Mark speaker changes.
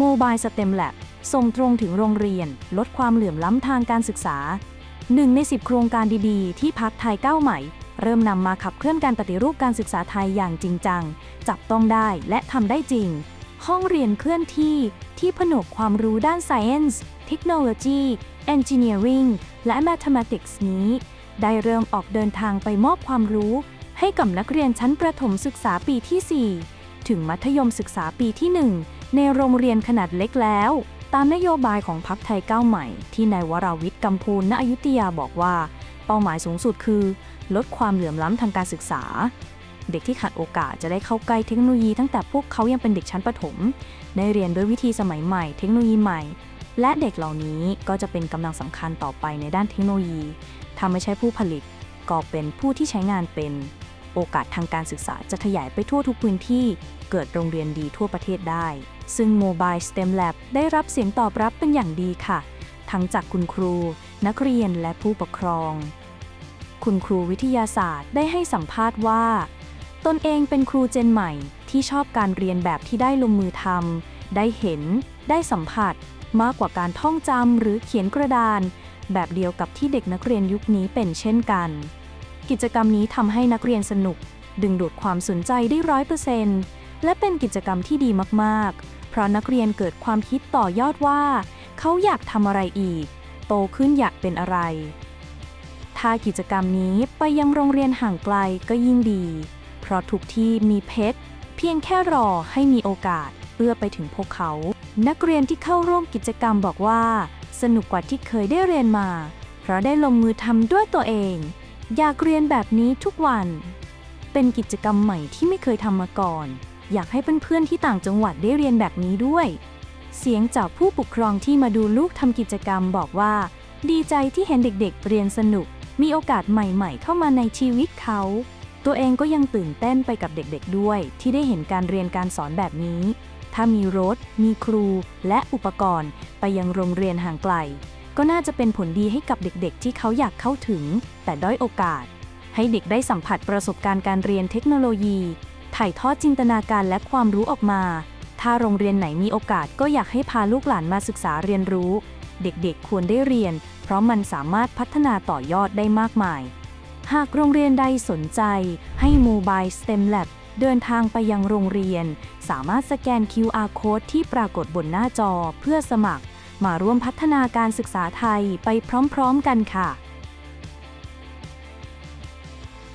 Speaker 1: Mobile STEM Lab ส่งตรงถึงโรงเรียน ลดความเหลื่อมล้ำทางการศึกษาหนึ่งใน 10 โครงการดีๆ ที่พักไทยก้าวใหม่ เริ่มนำมาขับเคลื่อนการปฏิรูปการศึกษาไทยอย่างจริงจัง จับต้องได้และทำได้จริง ห้องเรียนเคลื่อนที่ที่ผนวกความรู้ด้าน Science Technology Engineering และ Mathematics นี้ ได้เริ่มออกเดินทางไปมอบความรู้ ให้กับนักเรียนชั้นประถมศึกษาปีที่ 4 ถึงมัธยมศึกษาปีที่ 1 ในโรงเรียนขนาดเล็กแล้ว ตามนโยบายของพรรคไทยก้าวใหม่ ที่นายวราวิทย์กัมพูลณอยุธยาบอกว่า เป้าหมายสูงสุดคือ ลดความเหลื่อมล้ำทางการศึกษา เด็กที่ขาดโอกาสจะได้เข้าใกล้เทคโนโลยีตั้งแต่พวกเขายังเป็นเด็กชั้นประถม ได้เรียนด้วยวิธีสมัยใหม่ เทคโนโลยีใหม่ และเด็กเหล่านี้ก็จะเป็นกำลังสำคัญต่อไปในด้านเทคโนโลยีถ้าไม่ใช่ผู้ผลิตก็เป็นผู้ที่ใช้งานเป็น โอกาสทางการศึกษาจะขยายไปทั่วทุกพื้นที่ เกิดโรงเรียนดีทั่วประเทศได้ ซึ่ง Mobile STEM Lab ได้รับเสียงตอบรับเป็นอย่างดีค่ะ ทั้งจากคุณครู นักเรียนและผู้ปกครอง คุณครูวิทยาศาสตร์ได้ให้สัมภาษณ์ว่า ตนเองเป็นครูเจนใหม่ที่ชอบการเรียนแบบที่ได้ลงมือทำได้เห็น ได้สัมผัส มากกว่าการท่องจำหรือเขียนกระดาน แบบเดียวกับที่เด็กนักเรียนยุคนี้เป็นเช่นกัน กิจกรรมนี้ทำให้นักเรียนสนุก ดึงดูดความสนใจได้ร้อยเปอร์เซ็นต์และเป็นกิจกรรมที่ดีมาก ๆ เพราะนักเรียนเกิดความคิดต่อยอดว่า เขาอยากทำอะไรอีก โตขึ้นอยากเป็นอะไร ถ้ากิจกรรมนี้ไปยังโรงเรียนห่างไกลก็ยิ่งดี เพราะทุกที่มีเพชรเพียงแค่รอให้มีโอกาสเอื้อไปถึงพวกเขา นักเรียนที่เข้าร่วมกิจกรรมบอกว่า สนุกกว่าที่เคยได้เรียนมา เพราะได้ลงมือทำด้วยตัวเอง อยากเรียนแบบนี้ทุกวัน เป็นกิจกรรมใหม่ที่ไม่เคยทำมาก่อน อยากให้เพื่อนๆที่ต่างจังหวัดได้เรียนแบบนี้ด้วย เสียงจากผู้ปกครองที่มาดูลูกทำกิจกรรมบอกว่า ดีใจที่เห็นเด็กๆ เรียนสนุก มีโอกาสใหม่ๆ เข้ามาในชีวิตเขา ตัวเองก็ยังตื่นเต้นไปกับเด็กๆด้วย ที่ได้เห็นการเรียนการสอนแบบนี้ ถ้ามีรถ มีครู และอุปกรณ์ ไปยังโรงเรียนห่างไกล ก็น่าจะเป็นผลดีให้กับเด็กๆ ที่เขาอยากเข้าถึง แต่ด้อยโอกาส ให้เด็กได้สัมผัสประสบการณ์การเรียนเทคโนโลยี ถ่ายทอดจินตนาการและความรู้ออกมา ถ้าโรงเรียนไหนมีโอกาสก็อยากให้พาลูกหลานมาศึกษาเรียนรู้ เด็กๆควรได้เรียน เพราะมันสามารถพัฒนาต่อยอดได้มากมาย หากโรงเรียนใดสนใจ ให้ Mobile STEM Lab เดินทางไปยังโรงเรียน สามารถสแกน QR Code ที่ปรากฏบนหน้าจอเพื่อสมัคร มาร่วมพัฒนาการศึกษาไทยไปพร้อมๆกันค่ะ